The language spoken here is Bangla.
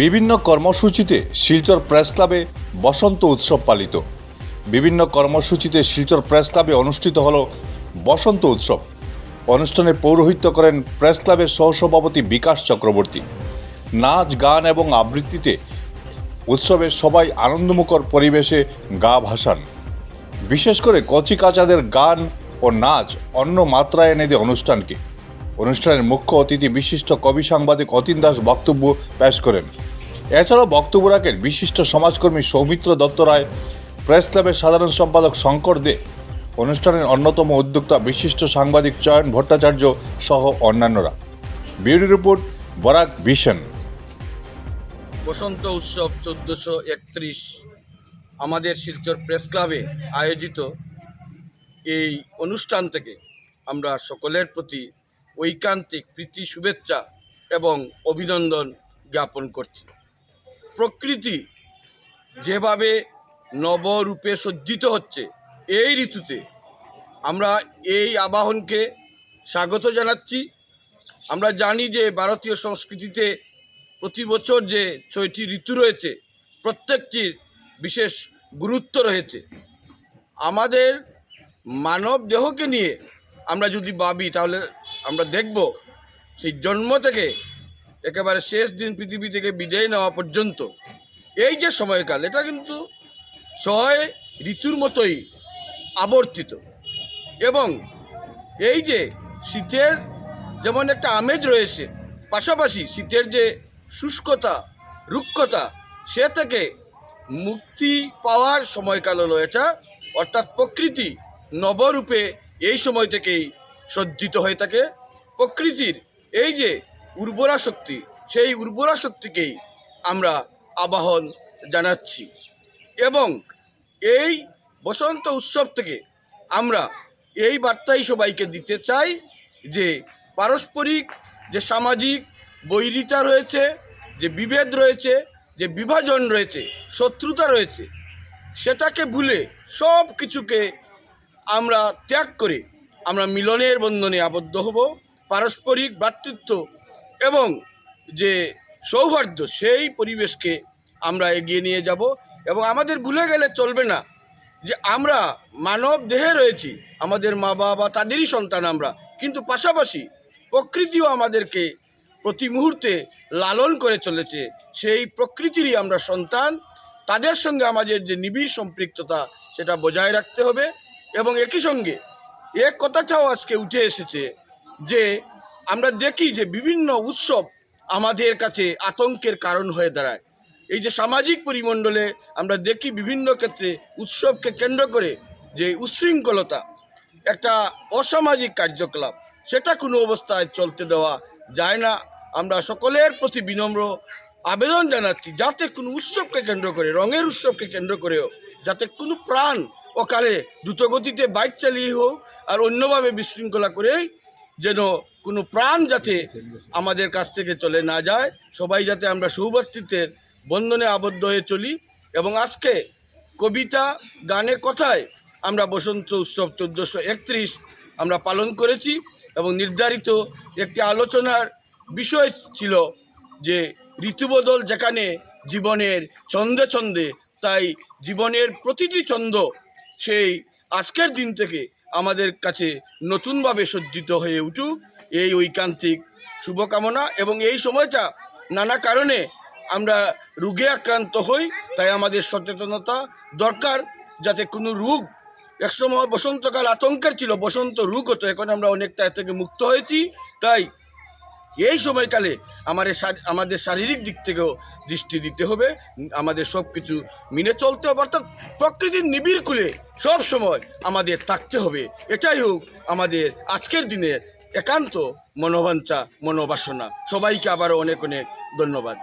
বিভিন্ন কর্মসূচিতে শিলচর প্রেস ক্লাবে বসন্ত উৎসব পালিত। বিভিন্ন কর্মসূচিতে শিলচর প্রেস ক্লাবে অনুষ্ঠিত হল বসন্ত উৎসব। অনুষ্ঠানে পৌরোহিত্য করেন প্রেস ক্লাবের সহসভাপতি বিকাশ চক্রবর্তী। নাচ, গান এবং আবৃত্তিতে উৎসবে সবাই আনন্দমুখর পরিবেশে গা ভাসান। বিশেষ করে কচিকাচাদের গান ও নাচ অন্য মাত্রায় এনে দেয় অনুষ্ঠানকে। অনুষ্ঠানের মুখ্য অতিথি বিশিষ্ট কবি সাংবাদিক অতীন দাস বক্তব্য পেশ করেন। এছাড়াও বক্তব্য রাখেন বিশিষ্ট সমাজকর্মী সৌমিত্র দত্ত রায়, প্রেস ক্লাবের সাধারণ সম্পাদক শঙ্কর দে। অনুষ্ঠানের অন্যতম উদ্যোক্তা বিশিষ্ট সাংবাদিক চয়ন ভট্টাচার্য সহ অন্যান্যরা। Beauty report, Barak vision. বসন্ত উৎসব চোদ্দোশো একত্রিশ আমাদের শিলচর প্রেস ক্লাবে আয়োজিত এই অনুষ্ঠান থেকে আমরা সকলের প্রতি ঐকান্তিক প্রীতি, শুভেচ্ছা এবং অভিনন্দন জ্ঞাপন করছি। প্রকৃতি যেভাবে নবরূপে সজ্জিত হচ্ছে, এই ঋতুতে আমরা এই আবাহনকে স্বাগত জানাচ্ছি। আমরা জানি যে ভারতীয় সংস্কৃতিতে প্রতি বছর যে ছয়টি ঋতু রয়েছে, প্রত্যেকটির বিশেষ গুরুত্ব রয়েছে। আমাদের মানব দেহকে নিয়ে আমরা যদি ভাবি, তাহলে আমরা দেখব সেই জন্ম থেকে একেবারে শেষ দিন পৃথিবী থেকে বিদায় নেওয়া পর্যন্ত। এই যে সময়কাল, এটা কিন্তু ছয় ঋতুর মতোই আবর্তিত। এবং এই যে শীতের যেমন একটা আমেজ রয়েছে, পাশাপাশি শীতের যে শুষ্কতা, রুক্ষতা, সে থেকে মুক্তি পাওয়ার সময়কাল হলো এটা। অর্থাৎ প্রকৃতি নবরূপে এই সময় থেকেই সজ্জিত হয়ে থাকে প্রকৃতির এই যে উর্বরা শক্তি, সেই উর্বরা শক্তিকেই আমরা আবাহন জানাচ্ছি। এবং এই বসন্ত উৎসব থেকে আমরা এই বার্তাই সবাইকে দিতে চাই যে পারস্পরিক যে সামাজিক বৈরিতা রয়েছে, যে বিভেদ রয়েছে, যে বিভাজন রয়েছে, শত্রুতা রয়েছে, সেটাকে ভুলে সব কিছুকে আমরা ত্যাগ করে আমরা মিলনের বন্ধনে আবদ্ধ হব, পারস্পরিক ভ্রাতৃত্ব এবং যে সৌহার্দ্য সেই পরিবেশকে আমরা এগিয়ে নিয়ে যাব এবং আমাদের ভুলে গেলে চলবে না যে আমরা মানব দেহে রয়েছি, আমাদের মা বাবা, তাদেরই সন্তান আমরা। কিন্তু পাশাপাশি প্রকৃতিও আমাদেরকে প্রতি মুহূর্তে লালন করে চলেছে। সেই প্রকৃতিরই আমরা সন্তান। তাদের সঙ্গে আমাদের যে নিবিড় সম্পৃক্ততা, সেটা বজায় রাখতে হবে। এবং একই সঙ্গে এক কথাটাও আজকে উঠে এসেছে যে আমরা দেখি যে বিভিন্ন উৎসব আমাদের কাছে আতঙ্কের কারণ হয়ে দাঁড়ায়। এই যে সামাজিক পরিমণ্ডলে আমরা দেখি বিভিন্ন ক্ষেত্রে উৎসবকে কেন্দ্র করে যে উচ্ছৃঙ্খলতা একটা অসামাজিক কার্যকলাপ, সেটা কোনো অবস্থায় চলতে দেওয়া যায় না। আমরা সকলের প্রতি বিনম্র আবেদন জানাচ্ছি, যাতে কোনো উৎসবকে কেন্দ্র করে, রঙের উৎসবকে কেন্দ্র করেও যাতে কোনো প্রাণ অকালে দ্রুতগতিতে বাইক চালিয়ে হোক আর অন্যভাবে বিশৃঙ্খলা করেই যেন কোনো প্রাণ যাতে আমাদের কাছ থেকে চলে না যায়। সবাই যাতে আমরা সৌভাতৃত্বের বন্ধনে আবদ্ধ হয়ে চলি এবং আজকে কবিতা, গানে, কথায় আমরা বসন্ত উৎসব চোদ্দোশো একত্রিশ আমরা পালন করেছি এবং নির্ধারিত একটি আলোচনার বিষয় ছিল যে ঋতুবদল যেখানে জীবনের ছন্দে ছন্দে তাই জীবনের প্রতিটি ছন্দ সেই আজকের দিন থেকে আমাদের কাছে নতুনভাবে সজ্জিত হয়ে উঠুক। এই ঐকান্তিক শুভকামনা এবং এই সময়টা নানা কারণে আমরা রোগে আক্রান্ত হই, তাই আমাদের সচেতনতা দরকার। যাতে কোনো রোগ, একসময় বসন্তকাল আতঙ্কের ছিল, বসন্ত রোগ হতো, এখন আমরা অনেকটা থেকে মুক্ত হয়েছি। তাই এই সময়কালে আমাদের আমাদের শারীরিক দিক থেকেও দৃষ্টি দিতে হবে। আমাদের সব কিছু মেনে চলতে হবে। অর্থাৎ প্রকৃতির নিবিড় খুলে সব সময় আমাদের থাকতে হবে। এটাই হোক আমাদের আজকের দিনের একান্ত মনোবাঞ্ছা, মনোবাসনা। সবাইকে আবারও অনেক অনেক ধন্যবাদ।